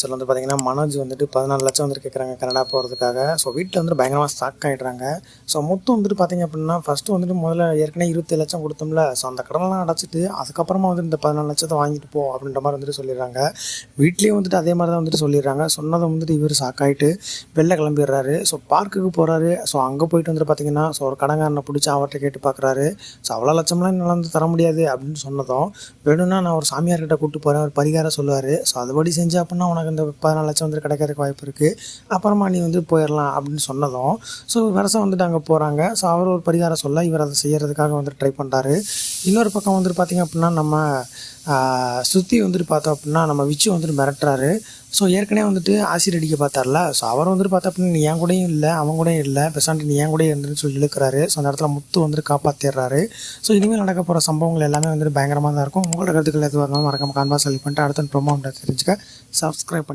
So வந்து பார்த்தீங்கன்னா மனோஜ் வந்துட்டு பதினாலு லட்சம் வந்துட்டு கேட்குறாங்க கனடா போகிறதுக்காக ஸோ வீட்டில் வந்துட்டு பயங்கரமாக ஸ்டாக் ஆகிடுறாங்க ஸோ மொத்தம் வந்துட்டு பார்த்தீங்க அப்படின்னா ஃபஸ்ட்டு வந்துட்டு முதல்ல ஏற்கனவே இருபத்தி லட்சம் கொடுத்தோம்ல. ஸோ அந்த கடன்லாம் அடைச்சிட்டு அதுக்கப்புறமா வந்து இந்த பதினாலு லட்சத்தை வாங்கிட்டு போ அப்படின்ற மாதிரி வந்துட்டு சொல்லிடுறாங்க. வீட்லேயும் வந்துட்டு அதே மாதிரி தான் வந்துட்டு சொல்லிடுறாங்க. சொன்னதை வந்துட்டு இவர் ஆகிட்டு வெளில கிளம்பிடுறாரு. ஸோ பார்க்குக்கு போகிறாரு ஸோ அங்கே போயிட்டு வந்துட்டு பார்த்தீங்கன்னா ஸோ ஒரு கடங்காரனை பிடிச்சி அவர்கிட்ட கேட்டு பார்க்குறாரு ஸோ அவ்வளோ லட்சம்லாம் என்னால் வந்து தர முடியாது அப்படின்னு சொன்னதும் வேணும்னா நான் ஒரு சாமியார்கிட்ட கூப்பிட்டு போகிறேன் ஒரு பரிகாரம் சொல்லுவார். ஸோ அதுபடி செஞ்சு அப்படின்னா உனக்கு இந்த பதினாலு லட்சம் வந்து கிடைக்கிறதுக்கு வாய்ப்பு இருக்குது அப்புறமா நீ வந்து போயிடலாம் அப்படின்னு சொன்னதும் ஸோ விரசம் வந்துட்டு அங்கே போகிறாங்க ஸோ அவர் ஒரு பரிகாரம் சொல்ல இவர் அதை செய்கிறதுக்காக வந்துட்டு ட்ரை பண்ணுறாரு இன்னொரு பக்கம் வந்துட்டு பார்த்திங்க அப்படின்னா நம்ம சுற்றி வந்துட்டு பார்த்தோம் அப்படின்னா நம்ம விச்சு வந்துட்டு மிரட்டுறாரு. ஸோ ஏற்கனவே வந்துட்டு ஆசிட் அடிக்க பார்த்தார்ல. ஸோ அவர் வந்துட்டு பார்த்தா அப்படின்னா நீ என் கூடயும் இல்லை அவன் கூடயும் இல்லை பெசாண்டி நீ என் கூடயே இருந்துன்னு சொல்லி இழுக்கிறாரு. ஸோ அந்த இடத்துல முத்து வந்துட்டு காப்பாற்றிடுறாரு ஸோ இனிமேல் நடக்க போகிற சம்பவங்கள் எல்லாமே வந்துட்டு பயங்கரமாக தான் இருக்கும். உங்களோட கருத்துக்கள் எதுவாக இருந்தாலும் மறக்காம கான்வா சொல்லி பண்ணிட்டு அடுத்த ப்ரோமோ தெரிஞ்சுக்க சப்ஸ்கிரைப் பண்ணி